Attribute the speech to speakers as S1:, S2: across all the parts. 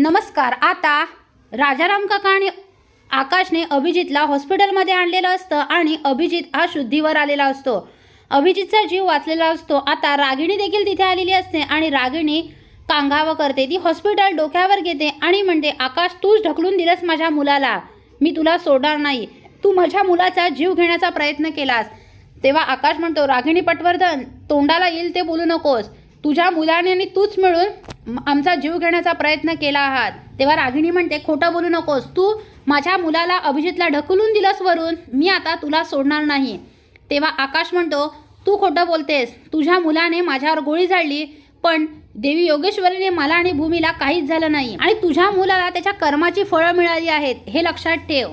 S1: नमस्कार आता राजाराम काका आणि आकाशने अभिजितला हॉस्पिटलमध्ये आणलेलं असतं आणि अभिजित हा शुद्धीवर आलेला असतो. अभिजितचा जीव वाचलेला असतो. आता रागिणी देखील तिथे आलेली असते आणि रागिणी कांगावं करते. ती हॉस्पिटल डोक्यावर घेते आणि म्हणते आकाश तूच ढकलून दिलंस माझ्या मुलाला. मी तुला सोडणार नाही. तू माझ्या मुलाचा जीव घेण्याचा प्रयत्न केलास. तेव्हा आकाश म्हणतो रागिणी पटवर्धन तोंडाला येईल ते बोलू नकोस. तुझ्या मुलाने आणि तूच मिळून आमचा जीव घेण्याचा प्रयत्न केला आहात. तेव्हा रागिणी म्हणते खोटं बोलू नकोस. तू माझ्या मुलाला अभिजितला ढकलून दिलंस वरून मी आता तुला सोडणार नाही. तेव्हा आकाश म्हणतो तू खोटं बोलतेस. तुझ्या मुलाने माझ्यावर गोळी झाडली पण देवी योगेश्वरीने मला आणि भूमीला काहीच झालं नाही. आणि तुझ्या मुलाला त्याच्या कर्माची फळं मिळाली आहेत हे लक्षात ठेव.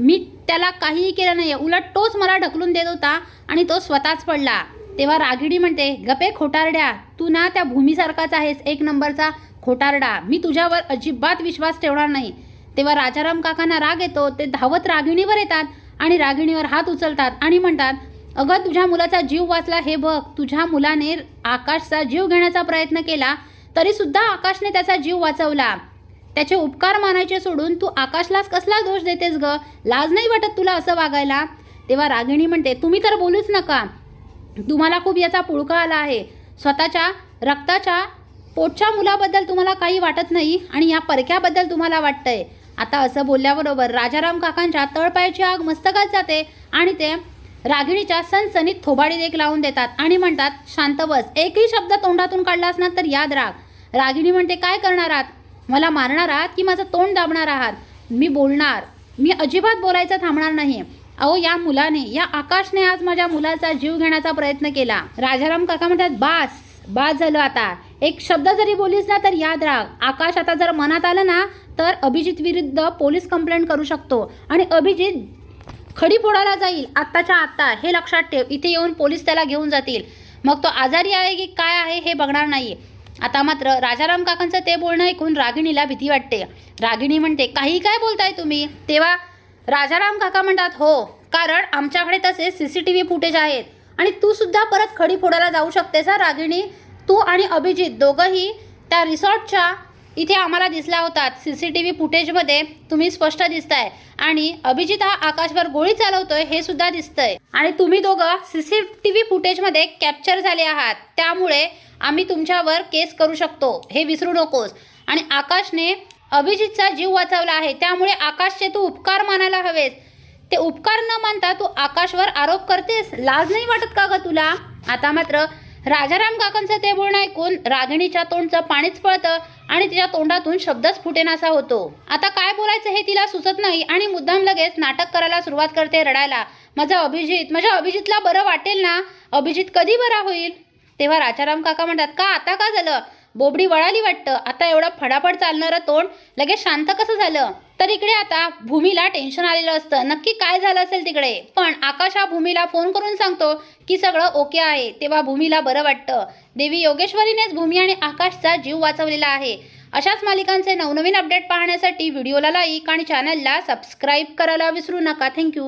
S1: मी त्याला काहीही केलं नाही उलट तोच मला ढकलून देत होता आणि तो स्वतःच पडला. तेव्हा रागिणी म्हणते गपे खोटारड्या तू ना त्या भूमीसारखाच आहेस एक नंबरचा खोटारडा. मी तुझ्यावर अजिबात विश्वास ठेवणार नाही. तेव्हा राजाराम काकांना राग येतो ते धावत रागिणीवर येतात आणि रागिणीवर हात उचलतात आणि म्हणतात अगं तुझ्या मुलाचा जीव वाचला हे बघ. तुझ्या मुलाने आकाशचा जीव घेण्याचा प्रयत्न केला तरीसुद्धा आकाशने त्याचा जीव वाचवला. त्याचे उपकार मानायचे सोडून तू आकाशलाच कसला दोष देतेस ग? लाज नाही वाटत तुला असं वागायला? तेव्हा रागिणी म्हणते तुम्ही तर बोलूच नका. तुम्हाला खूप याचा पुळका आला आहे. स्वतःच्या रक्ताच्या पोटच्या मुलाबद्दल तुम्हाला काही वाटत नाही आणि या परक्याबद्दल तुम्हाला वाटतंय. आता असं बोलल्याबरोबर राजाराम काकांच्या तळपायाची आग मस्तकात जाते आणि ते रागिणीच्या सणसणीत थोबाडी देख लावून देतात आणि म्हणतात शांत बस. एकही शब्द तोंडातून काढलास ना तर याद राग रागिणी म्हणते काय करणार आहात? मला मारणार आहात की माझं तोंड दाबणार आहात? मी बोलणार. मी अजिबात बोलायचं थांबणार नाही. अहो या मुलाने या आकाशने आज माझ्या मुलाचा जीव घेण्याचा प्रयत्न केला. राजाराम काका म्हणतात बास बास झालं आता. एक शब्द जरी बोलीस ना तर याद राख आकाश आता जर मनात आलं ना तर अभिजित विरुद्ध पोलीस कंप्लेंट करू शकतो. आणि अभिजित खडी फोडायला जाईल आत्ताच्या आत्ता. हे लक्षात ठेव. इथे येऊन पोलीस त्याला घेऊन जातील. मग तो आजारी आहे की काय आहे हे बघणार नाही आता मात्र राजाराम काकांचं ते बोलणं ऐकून रागिणीला भीती वाटते. रागिणी म्हणते काही काय बोलताय तुम्ही? तेव्हा राजाराम काका म्हणतात हो कारण आमच्याकडे तसे C C T V footage आहेत. आणि तू सुद्धा परत खडी फोडायला जाऊ शकतेस हा रागिणी. तू आणि अभिजित दोघंही त्या रिसॉर्टच्या इथे आम्हाला दिसला होतात. सी सी टी व्ही फुटेजमध्ये तुम्ही स्पष्ट दिसताय. आणि अभिजित हा आकाशवर गोळी चालवतोय हे सुद्धा दिसतंय. आणि तुम्ही दोघं सी सी टी व्ही फुटेजमध्ये कॅप्चर झाले आहात. त्यामुळे आम्ही तुमच्यावर केस करू शकतो हे विसरू नकोस. आणि आकाशने अभिजितचा जीव वाचवला आहे. त्यामुळे आकाशचे तू उपकार मानायला हवेस ते उपकार न मानता तू आकाशवर आरोप करतेस. लाज नाही वाटत का ग तुला? आता मात्र राजाराम काकांचं ते बोलणं ऐकून रागिणीच्या तोंडचं पाणीच पळतं आणि तिच्या तोंडातून शब्दच फुटेनासा होतो. आता काय बोलायचं हे तिला सुचत नाही आणि मुद्दाम लगेच नाटक करायला सुरुवात करते रडायला. माझा अभिजित माझ्या अभिजितला बरं वाटेल ना? अभिजित कधी बरा होईल? तेव्हा राजाराम काका म्हणतात का? आता का झालं? बोबडी वळाली वाटतं. आता एवढं फडाफड चालणारं तोंड लगेच शांत कसं झालं? तर इकडे आता भूमीला टेन्शन आलेलं असतं. नक्की काय झालं असेल तिकडे? पण आकाश हा भूमीला फोन करून सांगतो की सगळं ओके आहे. तेव्हा भूमीला बरं वाटतं. देवी योगेश्वरीनेच भूमी आणि आकाशचा जीव वाचवलेला आहे. अशाच मालिकांचे नवनवीन अपडेट पाहण्यासाठी व्हिडिओला लाईक आणि चॅनलला सबस्क्राईब करायला विसरू नका. थँक्यू